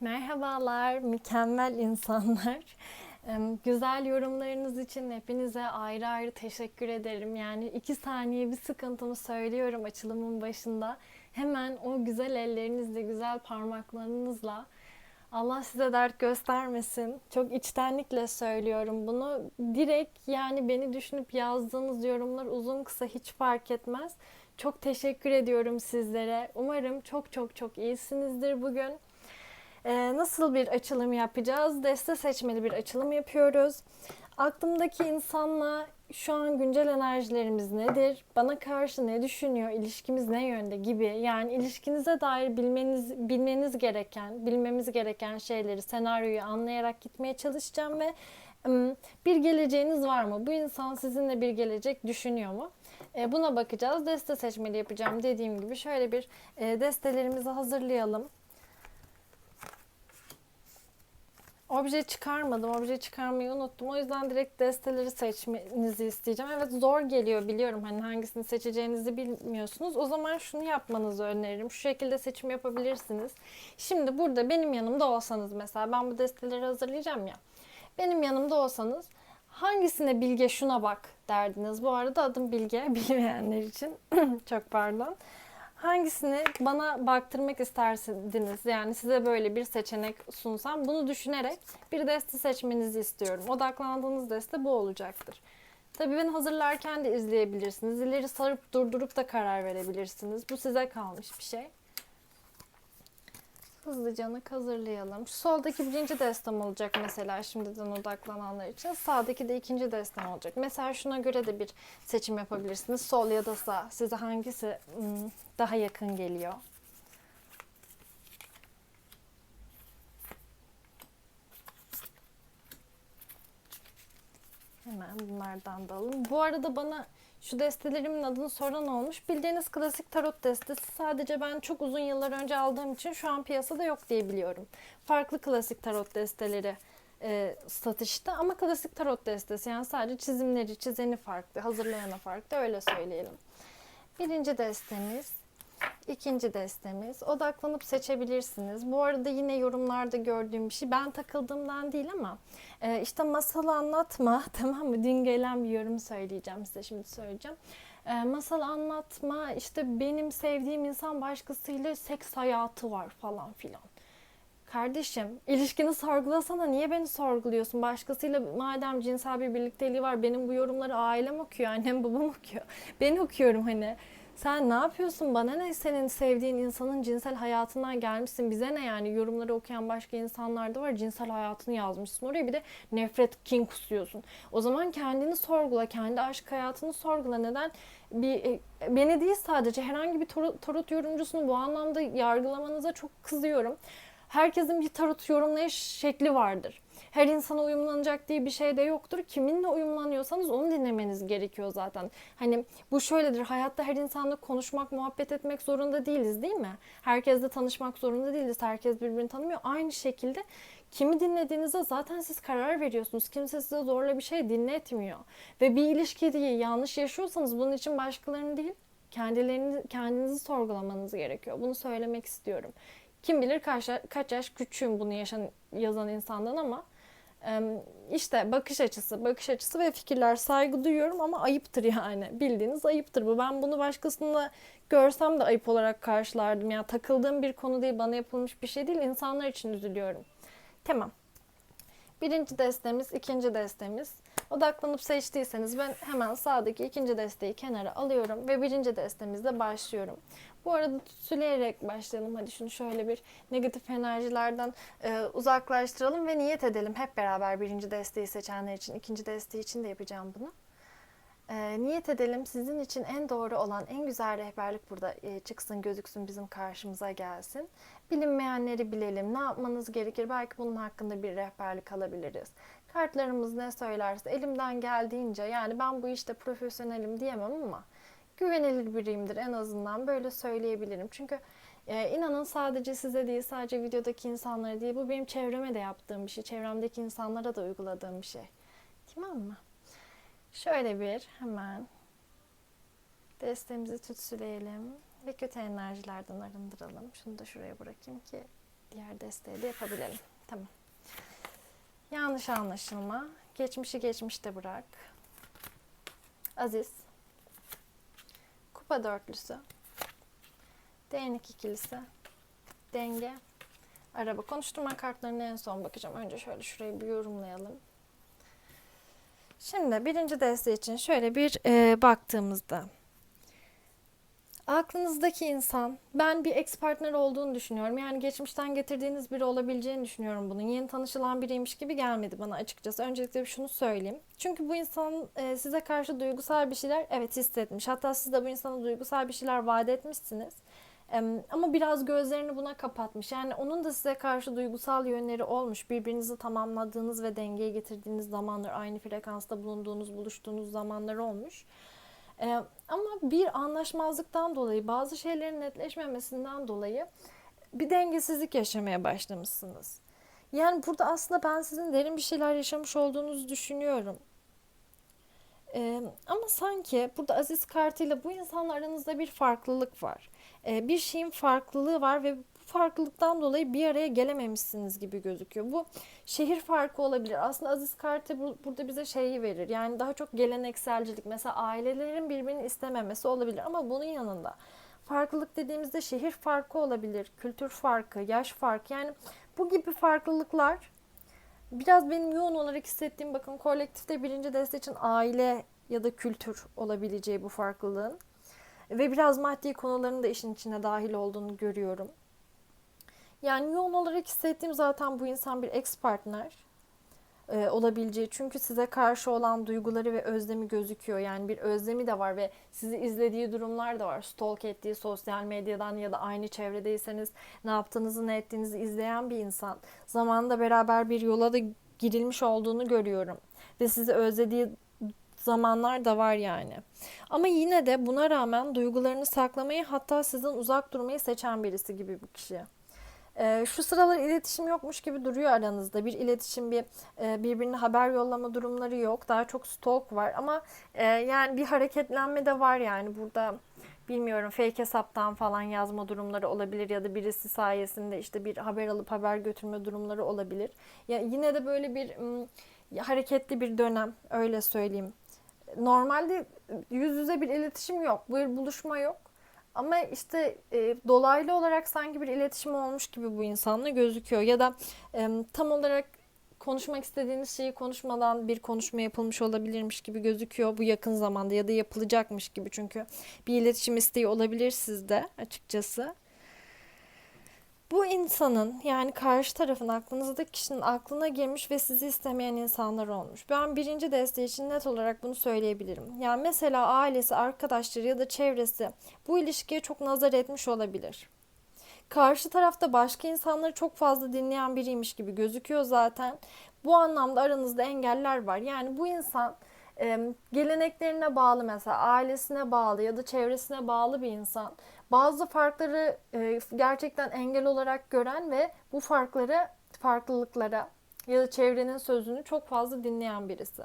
Merhabalar, mükemmel insanlar. Güzel yorumlarınız için hepinize ayrı ayrı teşekkür ederim. Yani iki saniye bir sıkıntımı söylüyorum açılımın başında. Hemen o güzel ellerinizle, güzel parmaklarınızla Allah size dert göstermesin. Çok içtenlikle söylüyorum bunu. Direkt yani beni düşünüp yazdığınız yorumlar uzun kısa hiç fark etmez. Çok teşekkür ediyorum sizlere. Umarım çok çok çok iyisinizdir bugün. Ee, nasıl bir açılım yapacağız? Deste seçmeli bir açılım yapıyoruz. Aklımdaki insanla şu an güncel enerjilerimiz nedir? Bana karşı ne düşünüyor? İlişkimiz ne yönde gibi. Yani ilişkinize dair bilmeniz bilmeniz gereken, bilmemiz gereken şeyleri, senaryoyu anlayarak gitmeye çalışacağım ve bir geleceğiniz var mı? Bu insan sizinle bir gelecek düşünüyor mu? E, Buna bakacağız. Deste seçmeli yapacağım dediğim gibi. Şöyle bir e, destelerimizi hazırlayalım. Obje çıkarmadım. Obje çıkarmayı unuttum. O yüzden direkt desteleri seçmenizi isteyeceğim. Evet zor geliyor biliyorum. Hani hangisini seçeceğinizi bilmiyorsunuz. O zaman şunu yapmanızı öneririm. Şu şekilde seçim yapabilirsiniz. Şimdi burada benim yanımda olsanız mesela ben bu desteleri hazırlayacağım ya. Benim yanımda olsanız hangisine Bilge şuna bak derdiniz. Bu arada adım Bilge bilmeyenler için. Çok pardon. Hangisini bana baktırmak istersiniz? Yani size böyle bir seçenek sunsam bunu düşünerek bir deste seçmenizi istiyorum. Odaklandığınız deste bu olacaktır. Tabii ben hazırlarken de izleyebilirsiniz. İleri sarıp durdurup da karar verebilirsiniz. Bu size kalmış bir şey. Hızlıca hazırlayalım. Şu soldaki birinci destem olacak mesela şimdiden odaklananlar için. Sağdaki de ikinci destem olacak. Mesela şuna göre de bir seçim yapabilirsiniz. Sol ya da sağ. Size hangisi ım, daha yakın geliyor? Hemen bunlardan da alalım. Bu arada bana şu destelerimin adını soran olmuş. Bildiğiniz klasik tarot destesi sadece ben çok uzun yıllar önce aldığım için şu an piyasada yok diye biliyorum. Farklı klasik tarot desteleri e, satışta ama klasik tarot destesi yani sadece çizimleri, çizeni farklı, hazırlayana farklı öyle söyleyelim. Birinci destemiz, ikinci destemiz. Odaklanıp seçebilirsiniz. Bu arada yine yorumlarda gördüğüm bir şey. Ben takıldığımdan değil ama e, işte masal anlatma tamam mı? Dün gelen bir yorum söyleyeceğim size şimdi söyleyeceğim. E, masal anlatma işte benim sevdiğim insan başkasıyla seks hayatı var falan filan. Kardeşim, ilişkini sorgulasana. Niye beni sorguluyorsun? Başkasıyla madem cinsel bir birlikteliği var, benim bu yorumları ailem okuyor, annem babam okuyor. Ben okuyorum hani. Sen ne yapıyorsun? Bana ne senin sevdiğin insanın cinsel hayatından gelmişsin. Bize ne yani? Yorumları okuyan başka insanlar da var. Cinsel hayatını yazmışsın. Oraya bir de nefret, kin kusuyorsun. O zaman kendini sorgula. Kendi aşk hayatını sorgula. Neden? Bir, e, beni değil sadece herhangi bir tarot, tarot yorumcusunu bu anlamda yargılamanıza çok kızıyorum. Herkesin bir tarot yorumlayış şekli vardır. Her insana uyumlanacak diye bir şey de yoktur. Kiminle uyumlanıyorsanız onu dinlemeniz gerekiyor zaten. Hani bu şöyledir. Hayatta her insanla konuşmak, muhabbet etmek zorunda değiliz değil mi? Herkesle tanışmak zorunda değiliz. Herkes birbirini tanımıyor. Aynı şekilde kimi dinlediğinizde zaten siz karar veriyorsunuz. Kimse size zorla bir şey dinletmiyor. Ve bir ilişkide yanlış yaşıyorsanız bunun için başkalarını değil, kendilerini kendinizi sorgulamanız gerekiyor. Bunu söylemek istiyorum. Kim bilir kaç, kaç yaş küçüğüm bunu yaşan, yazan insandan ama işte bakış açısı, bakış açısı ve fikirler saygı duyuyorum ama ayıptır yani. Bildiğiniz ayıptır bu. Ben bunu başkasında görsem de ayıp olarak karşılardım. Yani takıldığım bir konu değil, bana yapılmış bir şey değil. İnsanlar için üzülüyorum. Tamam. Birinci destemiz, ikinci destemiz. Odaklanıp seçtiyseniz ben hemen sağdaki ikinci desteği kenara alıyorum ve birinci destemizle başlıyorum. Bu arada tütsüleyerek başlayalım. Hadi şunu şöyle bir negatif enerjilerden e, uzaklaştıralım ve niyet edelim. Hep beraber birinci desteği seçenler için, ikinci desteği için de yapacağım bunu. E, niyet edelim sizin için en doğru olan, en güzel rehberlik burada e, çıksın, gözüksün, bizim karşımıza gelsin. Bilinmeyenleri bilelim, ne yapmanız gerekir, belki bunun hakkında bir rehberlik alabiliriz. Kartlarımız ne söylerse elimden geldiğince, yani ben bu işte profesyonelim diyemem ama güvenilir biriyimdir en azından böyle söyleyebilirim. Çünkü e, inanın sadece size değil, sadece videodaki insanlara değil, bu benim çevreme de yaptığım bir şey, çevremdeki insanlara da uyguladığım bir şey. Tamam mı? Şöyle bir hemen destemizi tütsüleyelim ve kötü enerjilerden arındıralım. Şunu da şuraya bırakayım ki Diğer desteği de yapabilelim. Tamam. Yanlış anlaşılma. Geçmişi geçmişte bırak. Aziz. Kupa dörtlüsü. Değnek ikilisi. Denge. Araba. Konuşturma kartlarına en son bakacağım. Önce şöyle şurayı bir yorumlayalım. Şimdi birinci deste için şöyle bir e, baktığımızda aklınızdaki insan ben bir ex partner olduğunu düşünüyorum. Yani geçmişten getirdiğiniz biri olabileceğini düşünüyorum bunun. Yeni tanışılan biriymiş gibi gelmedi bana açıkçası. Öncelikle şunu söyleyeyim. Çünkü bu insan e, size karşı duygusal bir şeyler evet hissetmiş. Hatta siz de bu insana duygusal bir şeyler vaat etmişsiniz. Ama biraz gözlerini buna kapatmış. Yani onun da size karşı duygusal yönleri olmuş. Birbirinizi tamamladığınız ve dengeye getirdiğiniz zamanlar, aynı frekansta bulunduğunuz, buluştuğunuz zamanlar olmuş. Ee, ama bir anlaşmazlıktan dolayı, bazı şeylerin netleşmemesinden dolayı bir dengesizlik yaşamaya başlamışsınız. Yani burada aslında ben sizin derin bir şeyler yaşamış olduğunuzu düşünüyorum. Ee, ama sanki burada Aziz kartıyla bu insanla aranızda bir farklılık var. Ee, bir şeyin farklılığı var ve farklılıktan dolayı bir araya gelememişsiniz gibi gözüküyor. Bu şehir farkı olabilir. Aslında Aziz kartı bu, burada bize şeyi verir. Yani daha çok gelenekselcilik. Mesela ailelerin birbirini istememesi olabilir. Ama bunun yanında farklılık dediğimizde şehir farkı olabilir, kültür farkı, yaş farkı. Yani bu gibi farklılıklar biraz benim yoğun olarak hissettiğim bakın kolektifte birinci deste için aile ya da kültür olabileceği bu farklılığın ve biraz maddi konuların da işin içine dahil olduğunu görüyorum. Yani yoğun olarak hissettiğim zaten bu insan bir ex partner e, olabileceği. Çünkü size karşı olan duyguları ve özlemi gözüküyor. Yani bir özlemi de var ve sizi izlediği durumlar da var. Stalk ettiği sosyal medyadan ya da aynı çevredeyseniz ne yaptığınızı ne ettiğinizi izleyen bir insan. Zamanında beraber bir yola da girilmiş olduğunu görüyorum. Ve sizi özlediği zamanlar da var yani. Ama yine de buna rağmen duygularını saklamayı hatta sizden uzak durmayı seçen birisi gibi bu kişi. Ee, şu sıralar iletişim yokmuş gibi duruyor aranızda. Bir iletişim, bir e, birbirine haber yollama durumları yok. Daha çok stalk var ama e, yani bir hareketlenme de var yani burada bilmiyorum fake hesaptan falan yazma durumları olabilir ya da birisi sayesinde işte bir haber alıp haber götürme durumları olabilir. Ya yine de böyle bir hareketli bir dönem öyle söyleyeyim. Normalde yüz yüze bir iletişim yok. Bir buluşma yok. Ama işte e, dolaylı olarak sanki bir iletişim olmuş gibi bu insanla gözüküyor. Ya da e, tam olarak konuşmak istediğiniz şeyi konuşmadan bir konuşma yapılmış olabilirmiş gibi gözüküyor bu yakın zamanda ya da yapılacakmış gibi. Çünkü bir iletişim isteği olabilir sizde açıkçası. Bu insanın yani karşı tarafın aklınızdaki kişinin aklına girmiş ve sizi istemeyen insanlar olmuş. Ben birinci desteği için net olarak bunu söyleyebilirim. Yani mesela ailesi, arkadaşları ya da çevresi bu ilişkiye çok nazar etmiş olabilir. Karşı tarafta başka insanları çok fazla dinleyen biriymiş gibi gözüküyor zaten. Bu anlamda aranızda engeller var. Yani bu insan geleneklerine bağlı mesela ailesine bağlı ya da çevresine bağlı bir insan bazı farkları e, gerçekten engel olarak gören ve bu farkları, farklılıklara ya da çevrenin sözünü çok fazla dinleyen birisi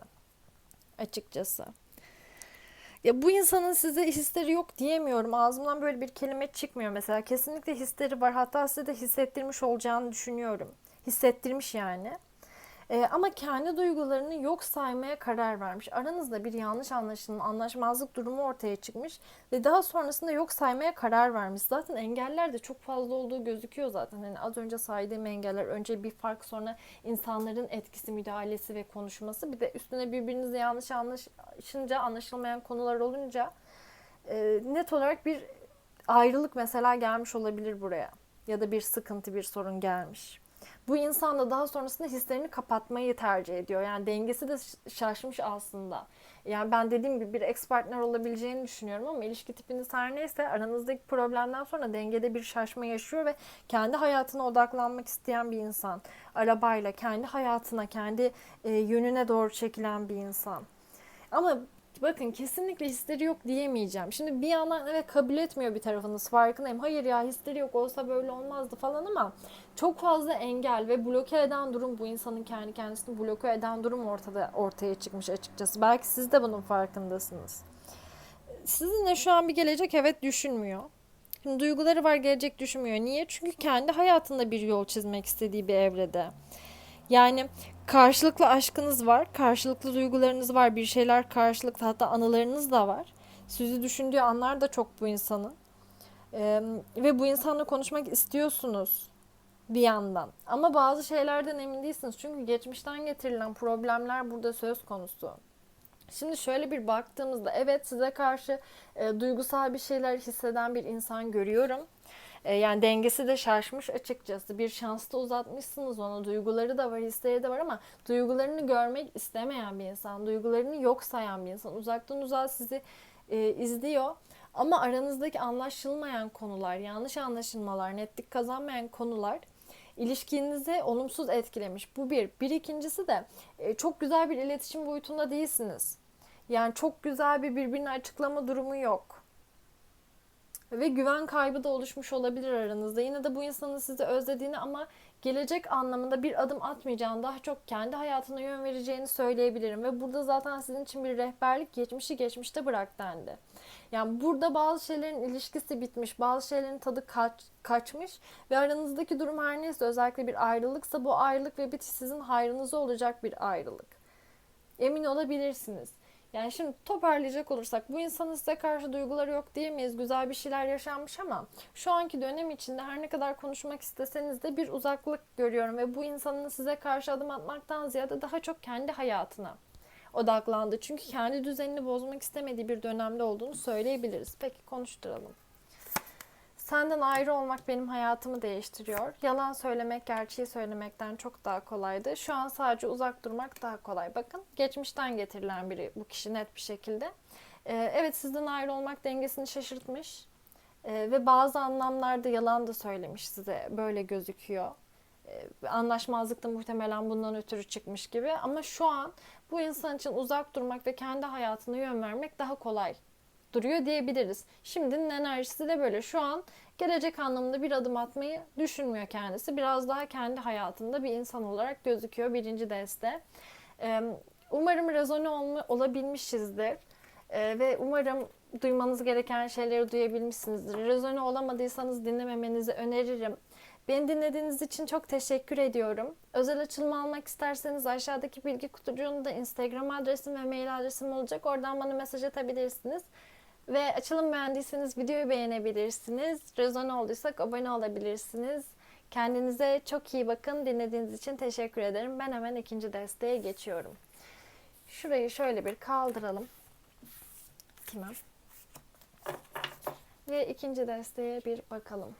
açıkçası. Ya bu insanın size hisleri yok diyemiyorum. Ağzımdan böyle bir kelime çıkmıyor mesela. Kesinlikle hisleri var. Hatta size de hissettirmiş olacağını düşünüyorum. Hissettirmiş yani. E, ama kendi duygularını yok saymaya karar vermiş. Aranızda bir yanlış anlaşılma, anlaşmazlık durumu ortaya çıkmış ve daha sonrasında yok saymaya karar vermiş. Zaten engeller de çok fazla olduğu gözüküyor zaten. Hani az önce saydığım engeller önce bir fark sonra insanların etkisi, müdahalesi ve konuşması. Bir de üstüne birbirinizi yanlış anlaşınca, anlaşılmayan konular olunca e, net olarak bir ayrılık mesela gelmiş olabilir buraya. Ya da bir sıkıntı, bir sorun gelmiş. Bu insan da daha sonrasında hislerini kapatmayı tercih ediyor. Yani dengesi de şaşmış aslında. Yani ben dediğim gibi bir ex partner olabileceğini düşünüyorum ama ilişki tipiniz her neyse aranızdaki problemden sonra dengede bir şaşma yaşıyor ve kendi hayatına odaklanmak isteyen bir insan. Arabayla kendi hayatına, kendi yönüne doğru çekilen bir insan. Ama bakın kesinlikle hisleri yok diyemeyeceğim. Şimdi bir yandan evet kabul etmiyor bir tarafınız farkındayım. Hayır ya hisleri yok olsa böyle olmazdı falan ama çok fazla engel ve bloke eden durum bu insanın kendi kendisini bloke eden durum ortada ortaya çıkmış açıkçası. Belki siz de bunun farkındasınız. Sizinle şu an bir gelecek evet düşünmüyor. Şimdi duyguları var gelecek düşünmüyor. Niye? Çünkü kendi hayatında bir yol çizmek istediği bir evrede. Yani karşılıklı aşkınız var, karşılıklı duygularınız var, bir şeyler karşılıklı hatta anılarınız da var. Sizi düşündüğü anlar da çok bu insanın. Ee, ve bu insanla konuşmak istiyorsunuz bir yandan. Ama bazı şeylerden emin değilsiniz. Çünkü geçmişten getirilen problemler burada söz konusu. Şimdi şöyle bir baktığımızda evet size karşı e, duygusal bir şeyler hisseden bir insan görüyorum. E, yani dengesi de şaşmış açıkçası. Bir şans uzatmışsınız ona. Duyguları da var, hisleri de var ama duygularını görmek istemeyen bir insan, duygularını yok sayan bir insan. Uzaktan uzağa sizi e, izliyor. Ama aranızdaki anlaşılmayan konular, yanlış anlaşılmalar, netlik kazanmayan konular ilişkinizi olumsuz etkilemiş. Bu bir. Bir ikincisi de e, çok güzel bir iletişim boyutunda değilsiniz. Yani çok güzel bir birbirini açıklama durumu yok. Ve güven kaybı da oluşmuş olabilir aranızda. Yine de bu insanın sizi özlediğini ama gelecek anlamında bir adım atmayacağını, daha çok kendi hayatına yön vereceğini söyleyebilirim. Ve burada zaten sizin için bir rehberlik geçmişi geçmişte bırak dendi. Yani burada bazı şeylerin ilişkisi bitmiş, bazı şeylerin tadı kaç, kaçmış ve aranızdaki durum her neyse özellikle bir ayrılıksa bu ayrılık ve bitiş sizin hayrınıza olacak bir ayrılık. Emin olabilirsiniz. Yani şimdi toparlayacak olursak bu insanın size karşı duyguları yok diyemeyiz. Güzel bir şeyler yaşanmış ama şu anki dönem içinde her ne kadar konuşmak isteseniz de bir uzaklık görüyorum ve bu insanın size karşı adım atmaktan ziyade daha çok kendi hayatına odaklandı. Çünkü kendi düzenini bozmak istemediği bir dönemde olduğunu söyleyebiliriz. Peki konuşturalım. Senden ayrı olmak benim hayatımı değiştiriyor. Yalan söylemek gerçeği söylemekten çok daha kolaydı. Şu an sadece uzak durmak daha kolay. Bakın geçmişten getirilen biri bu kişi net bir şekilde. Ee, evet sizden ayrı olmak dengesini şaşırtmış. Ee, ve bazı anlamlarda yalan da söylemiş size. Böyle gözüküyor. Ee, anlaşmazlık da muhtemelen bundan ötürü çıkmış gibi. Ama şu an bu insan için uzak durmak ve kendi hayatına yön vermek daha kolay duruyor diyebiliriz. Şimdinin enerjisi de böyle. Şu an gelecek anlamında bir adım atmayı düşünmüyor kendisi. Biraz daha kendi hayatında bir insan olarak gözüküyor birinci deste. Umarım rezone olabilmişizdir. Ve umarım duymanız gereken şeyleri duyabilmişsinizdir. Rezone olamadıysanız dinlememenizi öneririm. Beni dinlediğiniz için çok teşekkür ediyorum. Özel açılma almak isterseniz aşağıdaki bilgi kutucuğunda Instagram adresim ve mail adresim olacak. Oradan bana mesaj atabilirsiniz. Ve açılım beğendiyseniz videoyu beğenebilirsiniz. Rezon olduysak abone olabilirsiniz. Kendinize çok iyi bakın. Dinlediğiniz için teşekkür ederim. Ben hemen ikinci desteğe geçiyorum. Şurayı şöyle bir kaldıralım. Tamam. Ve ikinci desteğe bir bakalım.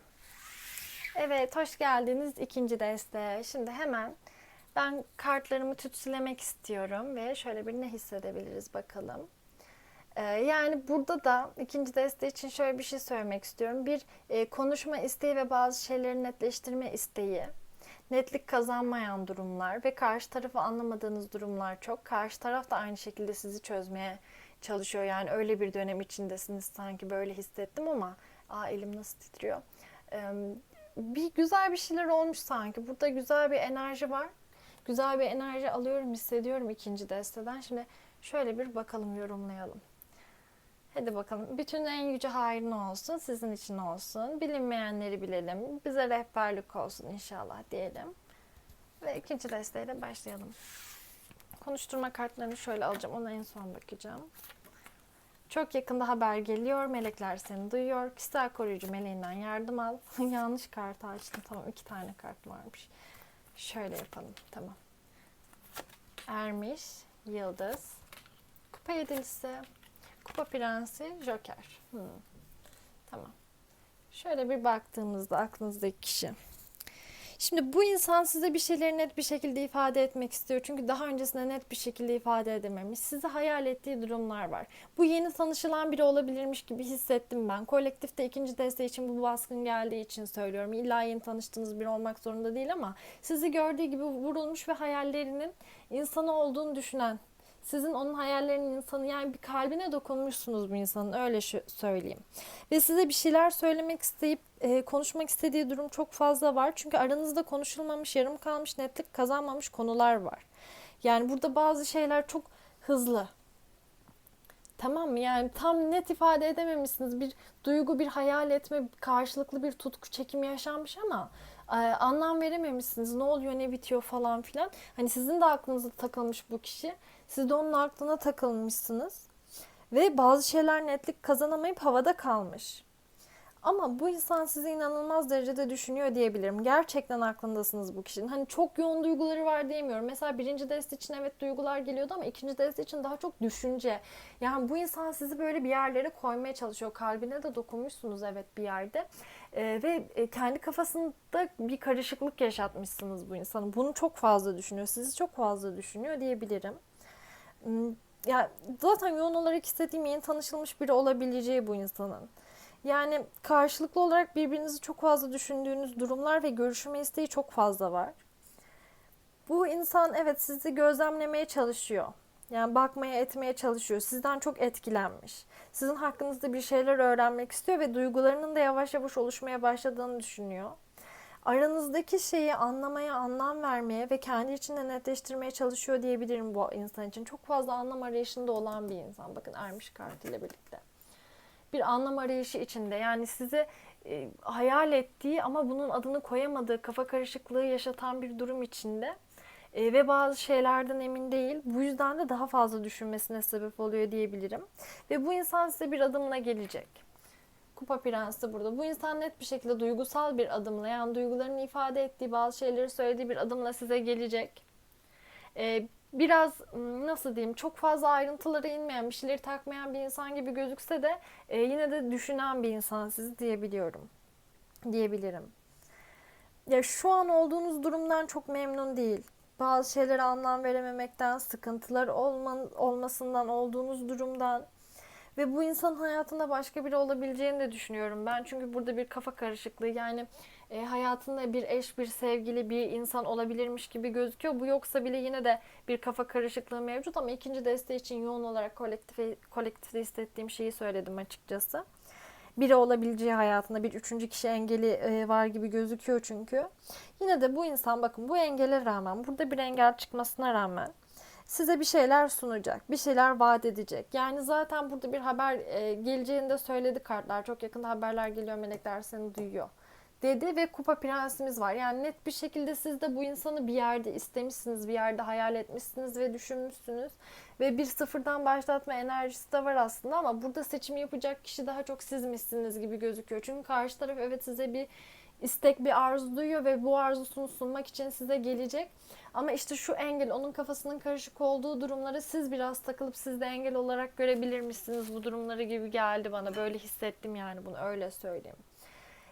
Evet, hoş geldiniz ikinci desteğe. Şimdi hemen ben kartlarımı tütsülemek istiyorum ve şöyle bir ne hissedebiliriz bakalım. Ee, yani burada da ikinci deste için şöyle bir şey söylemek istiyorum. Bir e, konuşma isteği ve bazı şeyleri netleştirme isteği. Netlik kazanmayan durumlar ve karşı tarafı anlamadığınız durumlar çok. Karşı taraf da aynı şekilde sizi çözmeye çalışıyor. Yani öyle bir dönem içindesiniz sanki böyle hissettim ama aa elim nasıl titriyor. Bir güzel bir şeyler olmuş sanki. Burada güzel bir enerji var. Güzel bir enerji alıyorum, hissediyorum ikinci desteden. Şimdi şöyle bir bakalım, yorumlayalım. Hadi bakalım. Bütün en yüce hayrın olsun, sizin için olsun. Bilinmeyenleri bilelim. Bize rehberlik olsun inşallah diyelim. Ve ikinci desteğiyle başlayalım. Konuşturma kartlarını şöyle alacağım. Ona en son bakacağım. Çok yakında haber geliyor. Melekler seni duyuyor. Kişisel koruyucu meleğinden yardım al. Yanlış kartı açtım. Tamam iki tane kart varmış. Şöyle yapalım. Tamam. Ermiş, Yıldız, Kupa Yedilisi, Kupa Prensi, Joker. Hmm. Tamam. Şöyle bir baktığımızda aklınızdaki kişi. Şimdi bu insan size bir şeyleri net bir şekilde ifade etmek istiyor. Çünkü daha öncesinde net bir şekilde ifade edememiş. Sizi hayal ettiği durumlar var. Bu yeni tanışılan biri olabilirmiş gibi hissettim ben. Kolektifte ikinci desteği için bu baskın geldiği için söylüyorum. İlla yeni tanıştığınız biri olmak zorunda değil ama sizi gördüğü gibi vurulmuş ve hayallerinin insanı olduğunu düşünen sizin onun hayallerinin insanı yani bir kalbine dokunmuşsunuz bu insanın öyle şu, söyleyeyim. Ve size bir şeyler söylemek isteyip e, konuşmak istediği durum çok fazla var. Çünkü aranızda konuşulmamış, yarım kalmış, netlik kazanmamış konular var. Yani burada bazı şeyler çok hızlı. Tamam mı? Yani tam net ifade edememişsiniz. Bir duygu, bir hayal etme, karşılıklı bir tutku çekimi yaşanmış ama e, anlam verememişsiniz. Ne oluyor, ne bitiyor falan filan. Hani sizin de aklınıza takılmış bu kişi. Siz de onun aklına takılmışsınız. Ve bazı şeyler netlik kazanamayıp havada kalmış. Ama bu insan sizi inanılmaz derecede düşünüyor diyebilirim. Gerçekten aklındasınız bu kişinin. Hani çok yoğun duyguları var diyemiyorum. Mesela birinci dest için evet duygular geliyordu ama ikinci dest için daha çok düşünce. Yani bu insan sizi böyle bir yerlere koymaya çalışıyor. Kalbine de dokunmuşsunuz evet bir yerde. Ee, ve e, kendi kafasında bir karışıklık yaşatmışsınız bu insanın. Bunu çok fazla düşünüyor. Sizi çok fazla düşünüyor diyebilirim. Hmm, Ya zaten yoğun olarak istediğim yeni tanışılmış biri olabileceği bu insanın. Yani karşılıklı olarak birbirinizi çok fazla düşündüğünüz durumlar ve görüşme isteği çok fazla var. Bu insan evet sizi gözlemlemeye çalışıyor. Yani bakmaya etmeye çalışıyor. Sizden çok etkilenmiş. Sizin hakkınızda bir şeyler öğrenmek istiyor ve duygularının da yavaş yavaş oluşmaya başladığını düşünüyor. Aranızdaki şeyi anlamaya, anlam vermeye ve kendi içinde netleştirmeye çalışıyor diyebilirim bu insan için. Çok fazla anlam arayışında olan bir insan. Bakın ermiş kartıyla birlikte bir anlam arayışı içinde. Yani size e, hayal ettiği ama bunun adını koyamadığı kafa karışıklığı yaşatan bir durum içinde. E, ve bazı şeylerden emin değil. Bu yüzden de daha fazla düşünmesine sebep oluyor diyebilirim. Ve bu insan size bir adımla gelecek. Kupa Prensi burada. Bu insan net bir şekilde duygusal bir adımla yani duygularını ifade ettiği bazı şeyleri söylediği bir adımla size gelecek. E, biraz nasıl diyeyim çok fazla ayrıntılara inmeyen, bir şeyleri takmayan bir insan gibi gözükse de e, yine de düşünen bir insan sizi diyebiliyorum. Diyebilirim. Ya şu an olduğunuz durumdan çok memnun değil. Bazı şeylere anlam verememekten, sıkıntılar olman, olmasından, olduğunuz durumdan ve bu insanın hayatında başka biri olabileceğini de düşünüyorum ben. Çünkü burada bir kafa karışıklığı yani e, hayatında bir eş, bir sevgili, bir insan olabilirmiş gibi gözüküyor. Bu yoksa bile yine de bir kafa karışıklığı mevcut ama ikinci desteği için yoğun olarak kolektif, kolektifte hissettiğim şeyi söyledim açıkçası. Biri olabileceği hayatında bir üçüncü kişi engeli e, var gibi gözüküyor çünkü. Yine de bu insan bakın bu engele rağmen, burada bir engel çıkmasına rağmen size bir şeyler sunacak, bir şeyler vaat edecek. Yani zaten burada bir haber e, geleceğini de söyledi kartlar. Çok yakında haberler geliyor, melekler seni duyuyor dedi ve kupa prensimiz var. Yani net bir şekilde siz de bu insanı bir yerde istemişsiniz, bir yerde hayal etmişsiniz ve düşünmüşsünüz. Ve bir sıfırdan başlatma enerjisi de var aslında ama burada seçim yapacak kişi daha çok sizmişsiniz gibi gözüküyor. Çünkü karşı taraf evet size bir istek, bir arzu duyuyor ve bu arzusunu sunmak için size gelecek. Ama işte şu engel, onun kafasının karışık olduğu durumları siz biraz takılıp siz de engel olarak görebilirmişsiniz bu durumları gibi geldi bana. Böyle hissettim yani bunu öyle söyleyeyim.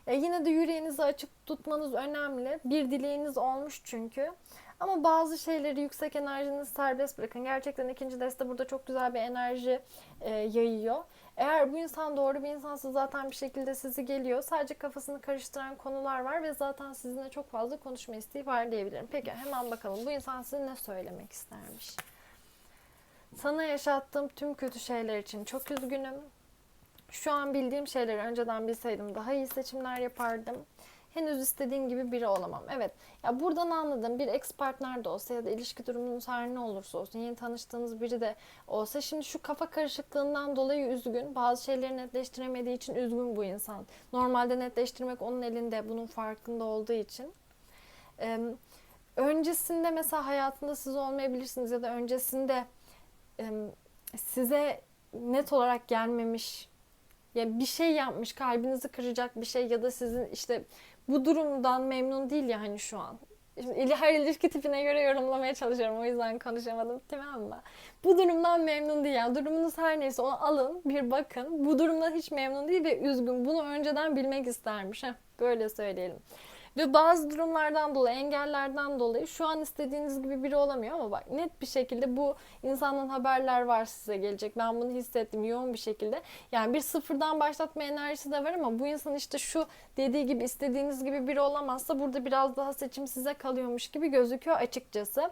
E yine de yüreğinizi açık tutmanız önemli. Bir dileğiniz olmuş çünkü. Ama bazı şeyleri yüksek enerjinizi serbest bırakın. Gerçekten ikinci deste burada çok güzel bir enerji e, yayıyor. Eğer bu insan doğru bir insansa zaten bir şekilde sizi geliyor. Sadece kafasını karıştıran konular var ve zaten sizinle çok fazla konuşma isteği var diyebilirim. Peki hemen bakalım bu insan size ne söylemek istermiş? Sana yaşattığım tüm kötü şeyler için çok üzgünüm. Şu an bildiğim şeyleri önceden bilseydim daha iyi seçimler yapardım. Henüz istediğim gibi biri olamam. Evet. Ya buradan anladım. Bir ex partner de olsa ya da ilişki durumunuz her ne olursa olsun yeni tanıştığınız biri de olsa şimdi şu kafa karışıklığından dolayı üzgün. Bazı şeyleri netleştiremediği için üzgün bu insan. Normalde netleştirmek onun elinde. Bunun farkında olduğu için. Ee, öncesinde mesela hayatında siz olmayabilirsiniz ya da öncesinde e, size net olarak gelmemiş ya bir şey yapmış kalbinizi kıracak bir şey ya da sizin işte bu durumdan memnun değil ya hani şu an. Şimdi her ilişki tipine göre yorumlamaya çalışıyorum. O yüzden konuşamadım. Tamam mı? Bu durumdan memnun değil. Yani durumunuz her neyse onu alın bir bakın. Bu durumdan hiç memnun değil ve üzgün. Bunu önceden bilmek istermiş. Heh, böyle söyleyelim. Ve bazı durumlardan dolayı, engellerden dolayı şu an istediğiniz gibi biri olamıyor ama bak net bir şekilde bu insandan haberler var size gelecek. Ben bunu hissettim yoğun bir şekilde. Yani bir sıfırdan başlatma enerjisi de var ama bu insan işte şu dediği gibi istediğiniz gibi biri olamazsa burada biraz daha seçim size kalıyormuş gibi gözüküyor açıkçası.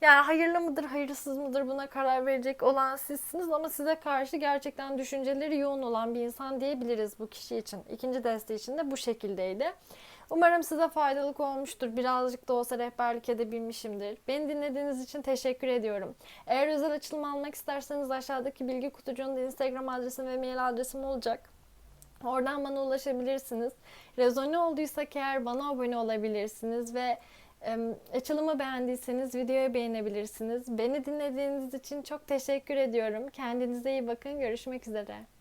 Yani hayırlı mıdır, hayırsız mıdır buna karar verecek olan sizsiniz ama size karşı gerçekten düşünceleri yoğun olan bir insan diyebiliriz bu kişi için. İkinci deste için de bu şekildeydi. Umarım size faydalık olmuştur. Birazcık da olsa rehberlik edebilmişimdir. Beni dinlediğiniz için teşekkür ediyorum. Eğer özel açılım almak isterseniz aşağıdaki bilgi kutucuğunda Instagram adresim ve mail adresim olacak. Oradan bana ulaşabilirsiniz. Rezone olduysak eğer bana abone olabilirsiniz ve açılımı beğendiyseniz videoyu beğenebilirsiniz. Beni dinlediğiniz için çok teşekkür ediyorum. Kendinize iyi bakın. Görüşmek üzere.